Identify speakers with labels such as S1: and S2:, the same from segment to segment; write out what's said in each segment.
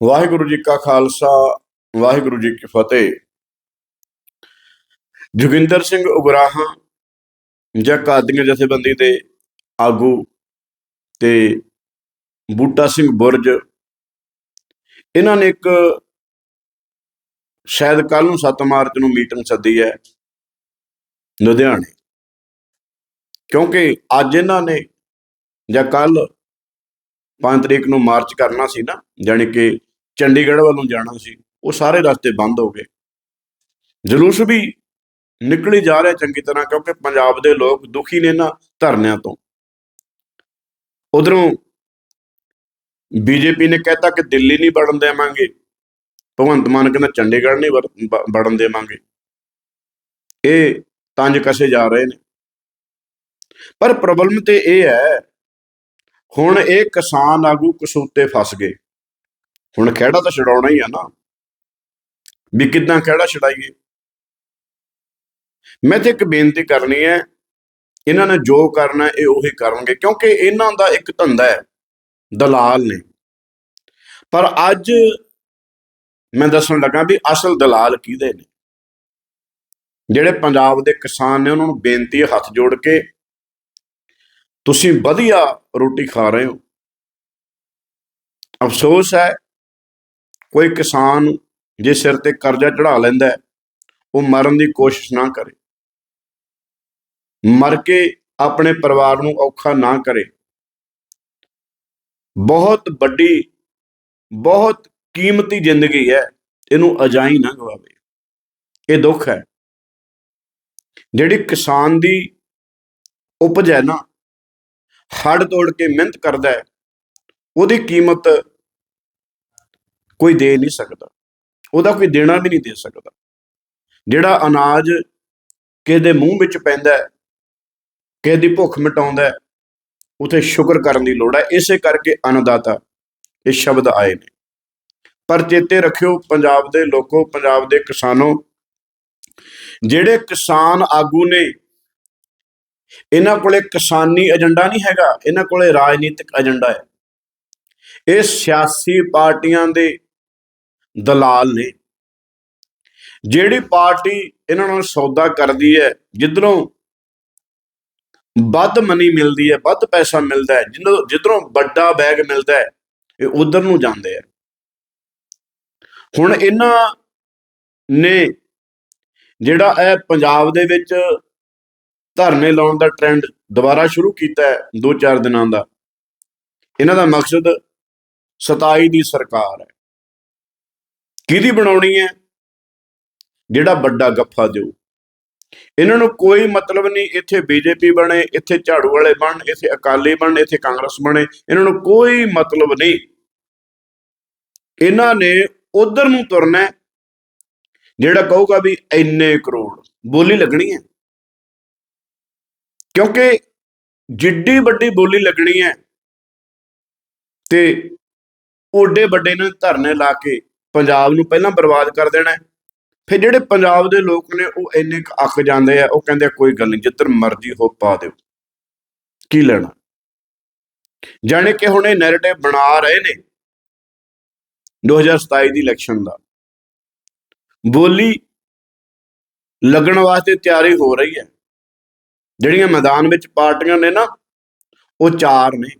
S1: ਵਾਹਿਗੁਰੂ ਜੀ ਕਾ ਖਾਲਸਾ, ਵਾਹਿਗੁਰੂ ਜੀ ਕੀ ਫਤਿਹ। ਜੋਗਿੰਦਰ ਸਿੰਘ ਉਗਰਾਹਾਂ ਜਾਂ ਕਾਦੀਆਂ ਜਥੇਬੰਦੀ ਦੇ ਆਗੂ ਤੇ ਬੂਟਾ ਸਿੰਘ ਬੁਰਜ, ਇਹਨਾਂ ਨੇ ਇੱਕ ਸ਼ਾਇਦ ਕੱਲ ਨੂੰ 7 ਮਾਰਚ ਨੂੰ ਮੀਟਿੰਗ ਸੱਦੀ ਹੈ ਲੁਧਿਆਣੇ। ਕਿਉਂਕਿ ਅੱਜ ਇਹਨਾਂ ਨੇ ਜਾਂ ਕੱਲ 5 ਤਰੀਕ ਨੂੰ ਮਾਰਚ ਕਰਨਾ ਸੀ ਨਾ, ਜਾਣੀ ਕਿ ਚੰਡੀਗੜ੍ਹ ਵੱਲੋਂ ਜਾਣਾ ਸੀ, ਉਹ ਸਾਰੇ ਰਸਤੇ ਬੰਦ ਹੋ ਗਏ। ਜਲੂਸ ਵੀ ਨਿਕਲੀ ਜਾ ਰਿਹਾ ਚੰਗੀ ਤਰ੍ਹਾਂ, ਕਿਉਂਕਿ ਪੰਜਾਬ ਦੇ ਲੋਕ ਦੁਖੀ ਨੇ ਇਹਨਾਂ ਧਰਨਿਆਂ ਤੋਂ। ਉਧਰੋਂ ਬੀਜੇਪੀ ਨੇ ਕਹਿਤਾ ਕਿ ਦਿੱਲੀ ਨਹੀਂ ਵੜਨ ਦੇਵਾਂਗੇ, ਭਗਵੰਤ ਮਾਨ ਕਹਿੰਦਾ ਚੰਡੀਗੜ੍ਹ ਨਹੀਂ ਵੜਨ ਦੇਵਾਂਗੇ। ਇਹ ਤੰਜ ਕਸੇ ਜਾ ਰਹੇ ਨੇ। ਪਰ ਪ੍ਰੋਬਲਮ ਤੇ ਇਹ ਹੈ, ਹੁਣ ਇਹ ਕਿਸਾਨ ਆਗੂ ਕਸੂਤੇ ਫਸ ਗਏ। ਹੁਣ ਖਹਿੜਾ ਤਾਂ ਛਡਾਉਣਾ ਹੀ ਆ ਨਾ। ਵੀ ਕਿੱਦਾਂ ਖਹਿੜਾ ਛਡਾਈਏ? ਮੈਂ ਤੇ ਇੱਕ ਬੇਨਤੀ ਕਰਨੀ ਹੈ, ਇਹਨਾਂ ਨੇ ਜੋ ਕਰਨਾ ਇਹ ਉਹੀ ਕਰਨਗੇ, ਕਿਉਂਕਿ ਇਹਨਾਂ ਦਾ ਇੱਕ ਧੰਦਾ ਹੈ, ਦਲਾਲ ਨੇ। ਪਰ ਅੱਜ ਮੈਂ ਦੱਸਣ ਲੱਗਾ ਵੀ ਅਸਲ ਦਲਾਲ ਕਿਹਦੇ ਨੇ? ਜਿਹੜੇ ਪੰਜਾਬ ਦੇ ਕਿਸਾਨ ਨੇ, ਉਹਨਾਂ ਨੂੰ ਬੇਨਤੀ ਹੈ ਹੱਥ ਜੋੜ ਕੇ, ਤੁਸੀਂ ਵਧੀਆ ਰੋਟੀ ਖਾ ਰਹੇ ਹੋ। ਅਫਸੋਸ ਹੈ ਕੋਈ ਕਿਸਾਨ ਜੇ ਸਿਰ ਤੇ ਕਰਜ਼ਾ ਚੜਾ ਲੈਂਦਾ ਉਹ ਮਰਨ ਦੀ ਕੋਸ਼ਿਸ਼ ਨਾ ਕਰੇ। ਮਰ ਕੇ ਆਪਣੇ ਪਰਿਵਾਰ ਨੂੰ ਔਖਾ ਨਾ ਕਰੇ। ਬਹੁਤ ਵੱਡੀ, ਬਹੁਤ ਕੀਮਤੀ ਜ਼ਿੰਦਗੀ ਹੈ, ਇਹਨੂੰ ਅਜਾਈ ਨਾ ਗਵਾਵੇ। ਇਹ ਦੁੱਖ ਹੈ। ਜਿਹੜੀ ਕਿਸਾਨ ਦੀ ਉਪਜ ਹੈ ਨਾ ਹੱਡ ਤੋੜ ਕੇ ਮਿਹਨਤ ਕਰਦਾ ਹੈ, ਉਹਦੀ ਕੀਮਤ ਕੋਈ ਦੇ ਨਹੀਂ ਸਕਦਾ। ਉਹਦਾ ਕੋਈ ਦੇਣਾ ਵੀ ਨਹੀਂ ਦੇ ਸਕਦਾ। ਜਿਹੜਾ ਅਨਾਜ ਕਿਸੇ ਦੇ ਮੂੰਹ ਵਿੱਚ ਪੈਂਦਾ ਹੈ ਕਿਸੇ ਦੀ ਭੁੱਖ ਮਿਟਾਉਂਦਾ ਹੈ, ਉਥੇ ਸ਼ੁਕਰ ਕਰਨ ਦੀ ਲੋੜ ਹੈ। ਇਸੇ ਕਰਕੇ ਅਨਦਾਤਾ ਇਹ ਸ਼ਬਦ ਆਏ ਨੇ। ਪਰ ਚੇਤੇ ਰੱਖਿਓ, ਪੰਜਾਬ ਦੇ ਲੋਕੋ, ਪੰਜਾਬ ਦੇ ਕਿਸਾਨੋ, ਜਿਹੜੇ ਕਿਸਾਨ ਆਗੂ ਨੇ, ਇਹਨਾਂ ਕੋਲੇ ਕਿਸਾਨੀ ਏਜੰਡਾ ਨਹੀਂ ਹੈਗਾ, ਇਹਨਾਂ ਕੋਲੇ ਰਾਜਨੀਤਿਕ ਏਜੰਡਾ ਹੈ। ਇਹ ਸਿਆਸੀ ਪਾਰਟੀਆਂ ਦੇ ਦਲਾਲ ਨੇ। ਜਿਹੜੀ ਪਾਰਟੀ ਇਹਨਾਂ ਨਾਲ ਸੌਦਾ ਕਰਦੀ ਹੈ, ਜਿੱਧਰੋਂ ਵੱਧ ਮਨੀ ਮਿਲਦੀ ਹੈ, ਵੱਧ ਪੈਸਾ ਮਿਲਦਾ ਹੈ ਜਿੱਧਰੋਂ ਜਿੱਧਰੋਂ ਵੱਡਾ ਬੈਗ ਮਿਲਦਾ ਹੈ, ਇਹ ਉਧਰ ਨੂੰ ਜਾਂਦੇ ਆ। ਹੁਣ ਇਹਨਾਂ ਨੇ ਜਿਹੜਾ ਇਹ ਪੰਜਾਬ ਦੇ ਵਿੱਚ ਧਰਨੇ ਲਾਉਣ ਦਾ ਟ੍ਰੈਂਡ ਦੁਬਾਰਾ ਸ਼ੁਰੂ ਕੀਤਾ ਹੈ 2-4 ਦਿਨਾਂ ਦਾ, ਇਹਨਾਂ ਦਾ ਮਕਸਦ 27 ਦੀ ਸਰਕਾਰ ਹੈ। ਕਿਹਦੀ ਬਣਾਉਣੀ ਹੈ? ਜਿਹੜਾ ਵੱਡਾ ਗੱਫਾ ਦਿਓ। ਇਹਨਾਂ ਨੂੰ ਕੋਈ ਮਤਲਬ ਨਹੀਂ, ਇੱਥੇ ਬੀਜੇਪੀ ਬਣੇ, ਇੱਥੇ ਝਾੜੂ ਵਾਲੇ ਬਣ, ਇੱਥੇ ਅਕਾਲੀ ਬਣ, ਇੱਥੇ ਕਾਂਗਰਸ ਬਣੇ, ਇਹਨਾਂ ਨੂੰ ਕੋਈ ਮਤਲਬ ਨਹੀਂ। ਇਹਨਾਂ ਨੇ ਉਧਰ ਨੂੰ ਤੁਰਨਾ ਜਿਹੜਾ ਕਹੂਗਾ ਵੀ ਇੰਨੇ ਕਰੋੜ, ਬੋਲੀ ਲੱਗਣੀ ਹੈ। ਕਿਉਂਕਿ ਜਿੱਡੀ ਵੱਡੀ ਬੋਲੀ ਲੱਗਣੀ ਹੈ, ਤੇ ਓਡੇ ਵੱਡੇ ਨੇ ਧਰਨੇ ਲਾ ਕੇ ਪੰਜਾਬ ਨੂੰ ਪਹਿਲਾਂ ਬਰਬਾਦ ਕਰ ਦੇਣਾ ਫਿਰ ਜਿਹੜੇ ਪੰਜਾਬ ਦੇ ਲੋਕ ਨੇ, ਉਹ ਇੰਨੇ ਕੁ ਅੱਕ ਜਾਂਦੇ ਆ, ਉਹ ਕਹਿੰਦੇ ਕੋਈ ਗੱਲ ਨਹੀਂ, ਜਿੱਧਰ ਮਰਜ਼ੀ ਹੋ, ਪਾ ਦਿਓ। ਕੀ ਲੈਣਾ? ਜਾਣੇ ਕਿ ਹੁਣ ਇਹ ਨੈਰੇਟਿਵ ਬਣਾ ਰਹੇ ਨੇ 2027 ਦੀ ਇਲੈਕਸ਼ਨ ਦਾ। ਬੋਲੀ ਲੱਗਣ ਵਾਸਤੇ ਤਿਆਰੀ ਹੋ ਰਹੀ ਹੈ। ਜਿਹੜੀਆਂ ਮੈਦਾਨ ਵਿੱਚ ਪਾਰਟੀਆਂ ਨੇ ਨਾ, ਉਹ ਚਾਰ ਨੇ।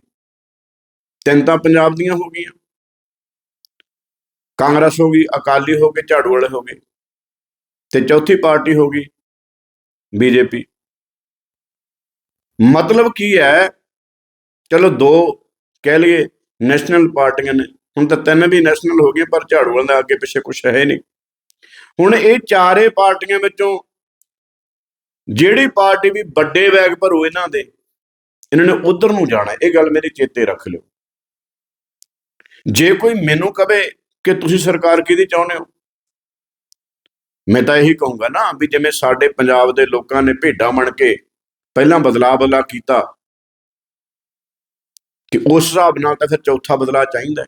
S1: ਤਿੰਨ ਤਾਂ ਪੰਜਾਬ ਦੀਆਂ ਹੋ ਗਈਆਂ। ਕਾਂਗਰਸ ਹੋ ਗਈ, ਅਕਾਲੀ ਹੋ ਗਏ ਝਾੜੂ ਵਾਲੇ ਹੋ ਗਏ। ਤੇ ਚੌਥੀ ਪਾਰਟੀ ਹੋ ਗਈ, ਬੀਜੇਪੀ। ਮਤਲਬ ਕੀ ਹੈ, ਚਲੋ ਦੋ ਕਹਿ ਲਈਏ ਨੈਸ਼ਨਲ ਪਾਰਟੀਆਂ ਨੇ, ਹੁਣ ਤਾਂ ਤਿੰਨ ਵੀ ਨੈਸ਼ਨਲ ਹੋ ਗਏ ਪਰ ਝਾੜੂ ਵਾਲਿਆਂ ਦਾ ਅੱਗੇ ਪਿੱਛੇ ਕੁਝ ਹੈ ਨਹੀਂ। ਹੁਣ ਇਹ ਚਾਰੇ ਪਾਰਟੀਆਂ ਵਿੱਚੋਂ ਜਿਹੜੀ ਪਾਰਟੀ ਵੀ ਵੱਡੇ ਬੈਗ ਭਰੂ ਇਹਨਾਂ ਦੇ, ਇਹਨਾਂ ਨੇ ਉਧਰ ਨੂੰ ਜਾਣਾ, ਇਹ ਗੱਲ ਮੇਰੀ ਚੇਤੇ ਰੱਖ ਲਿਓ। ਜੇ ਕੋਈ ਮੈਨੂੰ ਕਵੇ ਕਿ ਤੁਸੀਂ ਸਰਕਾਰ ਕਿਹਦੀ ਚਾਹੁੰਦੇ ਹੋ? ਮੈਂ ਤਾਂ ਇਹੀ ਕਹੂੰਗਾ ਨਾ ਵੀ ਜਿਵੇਂ ਸਾਡੇ ਪੰਜਾਬ ਦੇ ਲੋਕਾਂ ਨੇ ਭੇਡਾਂ ਬਣ ਕੇ ਪਹਿਲਾਂ ਬਦਲਾਅ ਬਦਲਾ ਕੀਤਾ, ਕਿ ਉਸ ਹਿਸਾਬ ਨਾਲ ਤਾਂ ਫਿਰ ਚੌਥਾ ਬਦਲਾਅ ਚਾਹੀਦਾ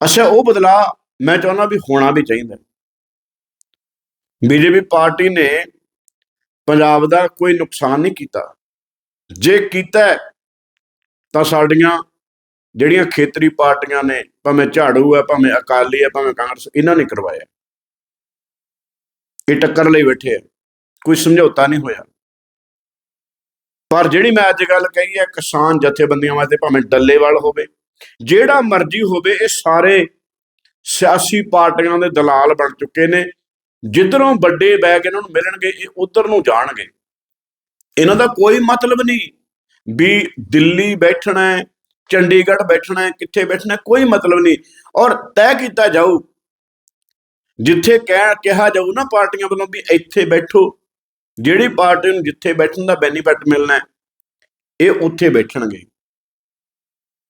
S1: ਅੱਛਾ, ਉਹ ਬਦਲਾਅ ਮੈਂ ਚਾਹੁੰਦਾ ਵੀ ਹੋਣਾ ਵੀ ਚਾਹੀਦਾ ਬੀਜੇਪੀ ਪਾਰਟੀ ਨੇ ਪੰਜਾਬ ਦਾ ਕੋਈ ਨੁਕਸਾਨ ਨਹੀਂ ਕੀਤਾ। ਜੇ ਕੀਤਾ ਤਾਂ ਸਾਡੀਆਂ ਜਿਹੜੀਆਂ ਖੇਤਰੀ ਪਾਰਟੀਆਂ ਨੇ, ਭਾਵੇਂ ਝਾੜੂ ਹੈ, ਭਾਵੇਂ ਅਕਾਲੀ ਹੈ, ਭਾਵੇਂ ਕਾਂਗਰਸ, ਇਹਨਾਂ ਨੇ ਕਰਵਾਇਆ। ਇਹ ਟੱਕਰ ਲਈ ਬੈਠੇ ਆ। ਕੋਈ ਸਮਝੌਤਾ ਨਹੀਂ ਹੋਇਆ। ਪਰ ਜਿਹੜੀ ਮੈਂ ਅੱਜ ਗੱਲ ਕਹੀ ਹੈ, ਕਿਸਾਨ ਜਥੇਬੰਦੀਆਂ ਵਾਸਤੇ, ਭਾਵੇਂ ਡੱਲੇਵਾਲ ਹੋਵੇ, ਜਿਹੜਾ ਮਰਜ਼ੀ ਹੋਵੇ, ਇਹ ਸਾਰੇ ਸਿਆਸੀ ਪਾਰਟੀਆਂ ਦੇ ਦਲਾਲ ਬਣ ਚੁੱਕੇ ਨੇ। ਜਿੱਧਰੋਂ ਵੱਡੇ ਬੈਗ ਇਹਨਾਂ ਨੂੰ ਮਿਲਣਗੇ, ਇਹ ਉਧਰ ਨੂੰ ਜਾਣਗੇ। ਇਹਨਾਂ ਦਾ ਕੋਈ ਮਤਲਬ ਨਹੀਂ ਵੀ ਦਿੱਲੀ ਬੈਠਣਾ ਹੈ ਚੰਡੀਗੜ੍ਹ ਬੈਠਣਾ ਹੈ, ਕਿੱਥੇ ਬੈਠਣਾ ਕੋਈ ਮਤਲਬ ਨਹੀਂ। ਔਰ ਤੈਅ ਕੀਤਾ ਜਾਊ, ਜਿੱਥੇ ਕਹਿ, ਕਿਹਾ ਜਾਊ ਨਾ ਪਾਰਟੀਆਂ ਵੱਲੋਂ ਵੀ ਇੱਥੇ ਬੈਠੋ, ਜਿਹੜੀ ਪਾਰਟੀ ਨੂੰ ਜਿੱਥੇ ਬੈਠਣ ਦਾ ਬੈਨੀਫਿਟ ਮਿਲਣਾ ਇਹ ਉੱਥੇ ਬੈਠਣਗੇ।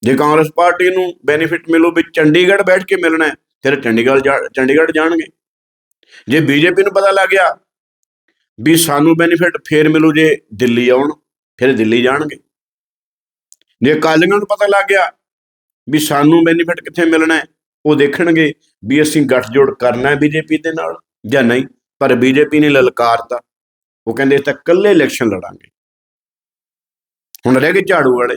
S1: ਜੇ ਕਾਂਗਰਸ ਪਾਰਟੀ ਨੂੰ ਬੈਨੀਫਿਟ ਮਿਲੂ ਵੀ ਚੰਡੀਗੜ੍ਹ ਬੈਠ ਕੇ ਮਿਲਣਾ ਫਿਰ ਚੰਡੀਗੜ੍ਹ ਜਾ- ਚੰਡੀਗੜ੍ਹ ਜਾਣਗੇ। ਜੇ ਬੀਜੇਪੀ ਨੂੰ ਪਤਾ ਲੱਗ ਗਿਆ ਵੀ ਸਾਨੂੰ ਬੈਨੀਫਿਟ ਫੇਰ ਮਿਲੂ ਜੇ ਦਿੱਲੀ ਆਉਣ, ਫਿਰ ਦਿੱਲੀ ਜਾਣਗੇ। ਜੇ ਅਕਾਲੀਆਂ ਨੂੰ ਪਤਾ ਲੱਗ ਗਿਆ ਵੀ ਸਾਨੂੰ ਬੈਨੀਫਿਟ ਕਿੱਥੇ ਮਿਲਣਾ ਉਹ ਦੇਖਣਗੇ ਵੀ ਅਸੀਂ ਗੱਠਜੋੜ ਕਰਨਾ ਹੈ ਬੀਜੇਪੀ ਦੇ ਨਾਲ ਜਾਂ ਨਹੀਂ, ਪਰ ਬੀਜੇਪੀ ਨੇ ਲਲਕਾਰਤਾ। ਉਹ ਕਹਿੰਦੇ ਤਾਂ ਇਕੱਲੇ ਇਲੈਕਸ਼ਨ ਲੜਾਂਗੇ। ਹੁਣ ਰਹਿ ਗਏ ਝਾੜੂ ਵਾਲੇ।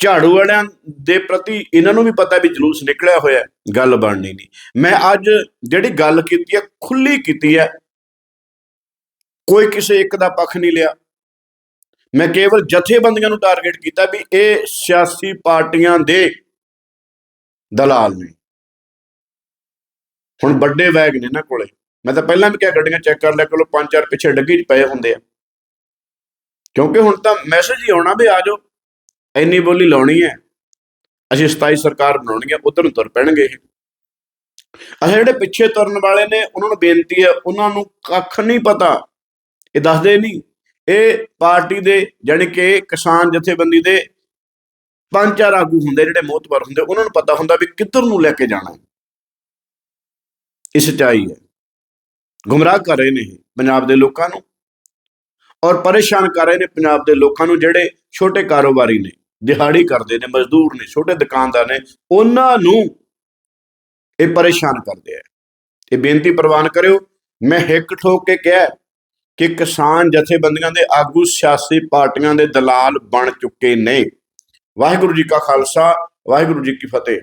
S1: ਝਾੜੂ ਵਾਲਿਆਂ ਦੇ ਪ੍ਰਤੀ ਇਹਨਾਂ ਨੂੰ ਵੀ ਪਤਾ ਵੀ ਜਲੂਸ ਨਿਕਲਿਆ ਹੋਇਆ ਗੱਲ ਬਣਨੀ ਨਹੀਂ। ਮੈਂ ਅੱਜ ਜਿਹੜੀ ਗੱਲ ਕੀਤੀ ਹੈ ਖੁੱਲੀ ਕੀਤੀ ਹੈ, ਕੋਈ ਕਿਸੇ ਇੱਕ ਦਾ ਪੱਖ ਨਹੀਂ ਲਿਆ। ਮੈਂ ਕੇਵਲ ਜਥੇਬੰਦੀਆਂ ਨੂੰ ਟਾਰਗੇਟ ਕੀਤਾ ਵੀ ਇਹ ਸਿਆਸੀ ਪਾਰਟੀਆਂ ਦੇ ਦਲਾਲ ਨੇ। ਹੁਣ ਵੱਡੇ ਵੈਗ ਨੇ ਨਾ ਕੋਲੇ। ਮੈਂ ਤਾਂ ਪਹਿਲਾਂ ਵੀ ਕਿਹਾ ਗੱਡੀਆਂ ਚੈੱਕ ਕਰ ਲਿਆ, ਕੋਲ ਪੰਜ ਚਾਰ ਪਿੱਛੇ ਡੱਗੀ 'ਚ ਪਏ ਹੁੰਦੇ ਆ। ਕਿਉਂਕਿ ਹੁਣ ਤਾਂ ਮੈਸੇਜ ਹੀ ਆਉਣਾ ਵੀ ਆ ਜਾਓ, ਇੰਨੀ ਬੋਲੀ ਲਾਉਣੀ ਹੈ। ਅਸੀਂ 27 ਸਰਕਾਰ ਬਣਾਉਣੀ ਹੈ, ਉਧਰ ਨੂੰ ਤੁਰ ਪੈਣਗੇ ਇਹ। ਅਸਾਂ ਜਿਹੜੇ ਪਿੱਛੇ ਤੁਰਨ ਵਾਲੇ ਨੇ, ਉਹਨਾਂ ਨੂੰ ਬੇਨਤੀ ਹੈ, ਉਹਨਾਂ ਨੂੰ ਕੱਖ ਨਹੀਂ ਪਤਾ। ਇਹ ਦੱਸਦੇ ਨਹੀਂ। ਇਹ ਪਾਰਟੀ ਦੇ ਜਾਣੀ ਕਿ ਕਿਸਾਨ ਜਥੇਬੰਦੀ ਦੇ ਪੰਜ ਚਾਰ ਆਗੂ ਹੁੰਦੇ ਜਿਹੜੇ ਮੋਤਬਰ ਹੁੰਦੇ, ਉਹਨਾਂ ਨੂੰ ਪਤਾ ਹੁੰਦਾ ਵੀ ਕਿੱਧਰ ਨੂੰ ਲੈ ਕੇ ਜਾਣਾ ਹੈ। ਇਹ ਸੱਚਾਈ ਹੈ। ਗੁੰਮਰਾਹ ਕਰ ਰਹੇ ਨੇ ਇਹ ਪੰਜਾਬ ਦੇ ਲੋਕਾਂ ਨੂੰ ਔਰ ਪਰੇਸ਼ਾਨ ਕਰ ਰਹੇ ਨੇ ਪੰਜਾਬ ਦੇ ਲੋਕਾਂ ਨੂੰ ਜਿਹੜੇ ਛੋਟੇ ਕਾਰੋਬਾਰੀ ਨੇ, ਦਿਹਾੜੀ ਕਰਦੇ ਨੇ, ਮਜ਼ਦੂਰ ਨੇ, ਛੋਟੇ ਦੁਕਾਨਦਾਰ ਨੇ, ਉਹਨਾਂ ਨੂੰ ਇਹ ਪਰੇਸ਼ਾਨ ਕਰਦੇ ਆ। ਇਹ ਬੇਨਤੀ ਪ੍ਰਵਾਨ ਕਰਿਓ, ਮੈਂ ਹਿੱਕ ਠੋਕ ਕੇ ਕਿਹਾ ਕਿ ਕਿਸਾਨ ਜਥੇਬੰਦੀਆਂ ਦੇ ਆਗੂ ਸਿਆਸੀ ਪਾਰਟੀਆਂ ਦੇ ਦਲਾਲ ਬਣ ਚੁੱਕੇ ਨੇ। ਵਾਹਿਗੁਰੂ ਜੀ ਕਾ ਖਾਲਸਾ, ਵਾਹਿਗੁਰੂ ਜੀ ਕੀ ਫਤਿਹ।